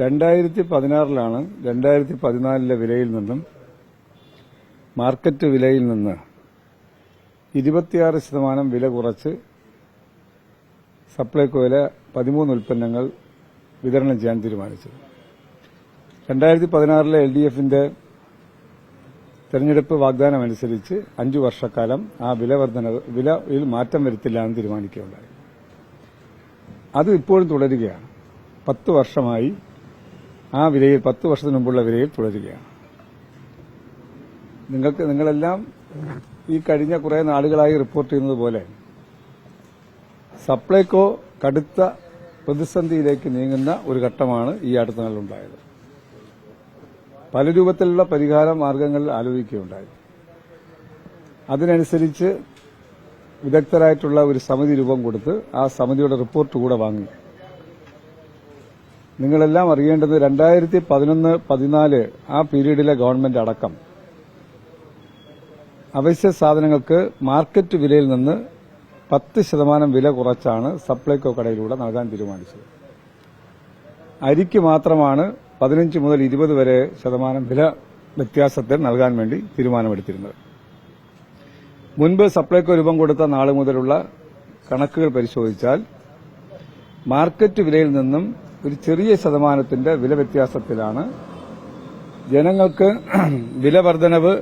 രണ്ടായിരത്തി പതിനാറിലാണ് രണ്ടായിരത്തി പതിനാലിലെ വിലയിൽ നിന്നും മാർക്കറ്റ് വിലയിൽ നിന്ന് ഇരുപത്തിയാറ് ശതമാനം വില കുറച്ച് സപ്ലൈകോയിലെ പതിമൂന്ന് ഉൽപ്പന്നങ്ങൾ വിതരണം ചെയ്യാൻ തീരുമാനിച്ചത്. രണ്ടായിരത്തി പതിനാറിലെ എൽ ഡി എഫിന്റെ തെരഞ്ഞെടുപ്പ് വാഗ്ദാനം അനുസരിച്ച് അഞ്ചു വർഷക്കാലം ആ വില വിലയിൽ മാറ്റം വരുത്തില്ല എന്ന് തീരുമാനിക്കുകയുണ്ടായി. അത് ഇപ്പോഴും തുടരുകയാണ്. പത്ത് വർഷമായി ആ വിലയിൽ പത്ത് വർഷത്തിന് മുമ്പുള്ള വിലയിൽ തുടരുകയാണ്. നിങ്ങൾക്ക് നിങ്ങളെല്ലാം ഈ കഴിഞ്ഞ കുറെ നാളുകളായി റിപ്പോർട്ട് ചെയ്യുന്നത് പോലെ സപ്ലൈകോ കടുത്ത പ്രതിസന്ധിയിലേക്ക് നീങ്ങുന്ന ഒരു ഘട്ടമാണ് ഈ അടുത്ത നാളിലുണ്ടായത് പല രൂപത്തിലുള്ള പരിഹാര മാർഗങ്ങൾ ആലോചിക്കുകയുണ്ടായി. അതിനനുസരിച്ച് വിദഗ്ധരായിട്ടുള്ള ഒരു സമിതി രൂപം കൊടുത്ത് ആ സമിതിയുടെ റിപ്പോർട്ട് കൂടെ വാങ്ങി. നിങ്ങളെല്ലാം അറിയേണ്ടത് രണ്ടായിരത്തി പതിനൊന്ന് പതിനാല് ആ പീരീഡിലെ ഗവൺമെന്റ് അടക്കം. അവശ്യ സാധനങ്ങൾക്ക് മാർക്കറ്റ് വിലയിൽ നിന്ന് പത്ത് ശതമാനം വില കുറച്ചാണ് സപ്ലൈകോ കടയിലൂടെ നൽകാൻ തീരുമാനിച്ചത്. അരിക്ക് മാത്രമാണ് പതിനഞ്ച് മുതൽ ഇരുപത് വരെ ശതമാനം വില വ്യത്യാസത്തിൽ നൽകാൻ വേണ്ടി തീരുമാനമെടുത്തിരുന്നത്. മുൻപ് സപ്ലൈകോ രൂപം കൊടുത്ത നാളെ മുതലുള്ള കണക്കുകൾ പരിശോധിച്ചാൽ മാർക്കറ്റ് വിലയിൽ നിന്നും ഒരു ചെറിയ ശതമാനത്തിന്റെ വില വ്യത്യാസത്തിലാണ്. ജനങ്ങൾക്ക് വില വർധനവ്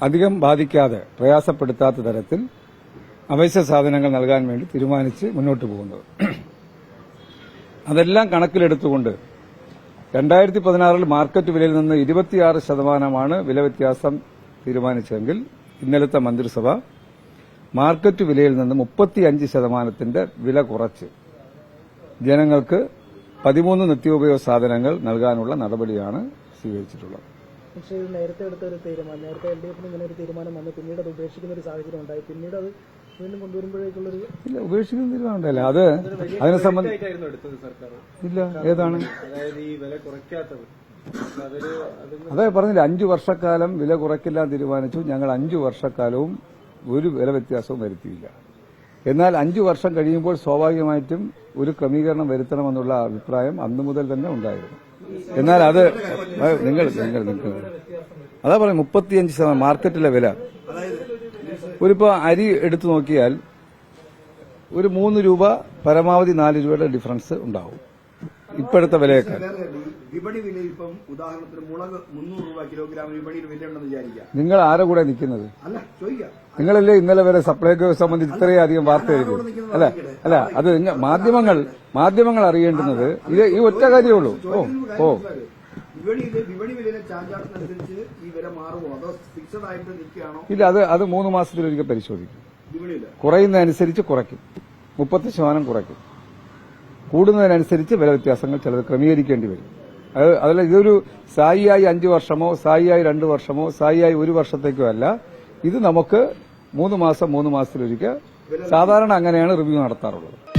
അധികം ബാധിക്കാതെ പ്രയാസപ്പെടുത്താത്ത തരത്തിൽ അവശ്യ സാധനങ്ങൾ നൽകാൻ വേണ്ടി തീരുമാനിച്ച് മുന്നോട്ട് പോകുന്നത്. അതെല്ലാം കണക്കിലെടുത്തുകൊണ്ട് രണ്ടായിരത്തി പതിനാറിൽ മാർക്കറ്റ് വിലയിൽ നിന്ന് ഇരുപത്തിയാറ് ശതമാനമാണ് വില വ്യത്യാസം തീരുമാനിച്ചതെങ്കിൽ ഇന്നലത്തെ മന്ത്രിസഭ മാർക്കറ്റ് വിലയിൽ നിന്ന് മുപ്പത്തിയഞ്ച് ശതമാനത്തിന്റെ വില കുറച്ച് ജനങ്ങൾക്ക് പതിമൂന്ന് നിത്യോപയോഗ സാധനങ്ങൾ നൽകാനുള്ള നടപടിയാണ് സ്വീകരിച്ചിട്ടുള്ളത്. പക്ഷേ നേരത്തെ എടുത്ത ഒരു തീരുമാനം നേരത്തെ എൽ ഡി എഫിന് ഇങ്ങനെ ഒരു തീരുമാനം വന്നു. പിന്നീട് അത് ഉപേക്ഷിക്കുന്ന ഒരു സാഹചര്യം ഉണ്ടായി. പിന്നീട് അത് വീണ്ടും കൊണ്ടുവരുമ്പോഴേക്കുള്ളൊരു ഇല്ല ഉപേക്ഷിക്കുന്ന തീരുമാനമുണ്ടല്ല അത് അതിനെ സംബന്ധിച്ച് ഇല്ല ഏതാണ്? അതായത് ഈ വില കുറയ്ക്കാത്തത്. അതൊരു അത് പറഞ്ഞില്ല അഞ്ചു വർഷക്കാലം വില കുറയ്ക്കില്ല തീരുമാനിച്ചു. ഞങ്ങൾ അഞ്ചു വർഷക്കാലവും ഒരു വില വ്യത്യാസവും വരുത്തിയില്ല. എന്നാൽ അഞ്ചു വർഷം കഴിയുമ്പോൾ സ്വാഭാവികമായിട്ടും ഒരു ക്രമീകരണം വരുത്തണമെന്നുള്ള അഭിപ്രായം അന്നു മുതൽ തന്നെ ഉണ്ടായിരുന്നു. എന്നാൽ അത് നിങ്ങൾ നിങ്ങൾ നിങ്ങൾ. അതാ പറയും മുപ്പത്തിയഞ്ച് ശതമാനം മാർക്കറ്റിലെ വില. ഒരിപ്പോ അരി എടുത്തു നോക്കിയാൽ ഒരു മൂന്ന് രൂപ പരമാവധി നാല് രൂപയുടെ ഡിഫറൻസ് ഉണ്ടാവും. ഇപ്പോഴത്തെ വിലയേക്കാൾ. വിപണി വില ഇപ്പം ഉദാഹരണത്തിന് മുളക് മുന്നൂറ് രൂപ കിലോഗ്രാം വിപണിയിൽ വിലയുണ്ടെന്ന് വിചാരിക്കുക. നിങ്ങൾ ആരെ കൂടെ നിൽക്കുന്നത്? അല്ല ചോദിക്കാം. നിങ്ങളല്ലേ ഇന്നലെ വരെ സപ്ലൈകോ സംബന്ധിച്ച് ഇത്രയും അധികം വാർത്ത എഴുതി. അല്ല അല്ല അത് മാധ്യമങ്ങൾ മാധ്യമങ്ങൾ അറിയേണ്ടുന്നത് ഇത് ഈ ഒറ്റ കാര്യമേ ഉള്ളൂ. ഓ ഓ. ഇല്ല അത് അത് മൂന്ന് മാസത്തിലൊരിക്കൽ പരിശോധിക്കും. കുറയുന്നതനുസരിച്ച് കുറയ്ക്കും. മുപ്പത്തി ശതമാനം കുറയ്ക്കും. കൂടുന്നതിനനുസരിച്ച് വില വ്യത്യാസങ്ങൾ ചിലത് ക്രമീകരിക്കേണ്ടി വരും. അത് അതല്ല ഇതൊരു സായിയായി അഞ്ച് വർഷമോ സായിയായി രണ്ട് വർഷമോ സായിയായി ഒരു വർഷത്തേക്കോ അല്ല. ഇത് നമുക്ക് മൂന്ന് മാസം മൂന്ന് മാസത്തിലൊരിക്കൽ സാധാരണ അങ്ങനെയാണ് റിവ്യൂ നടത്താറുള്ളത്.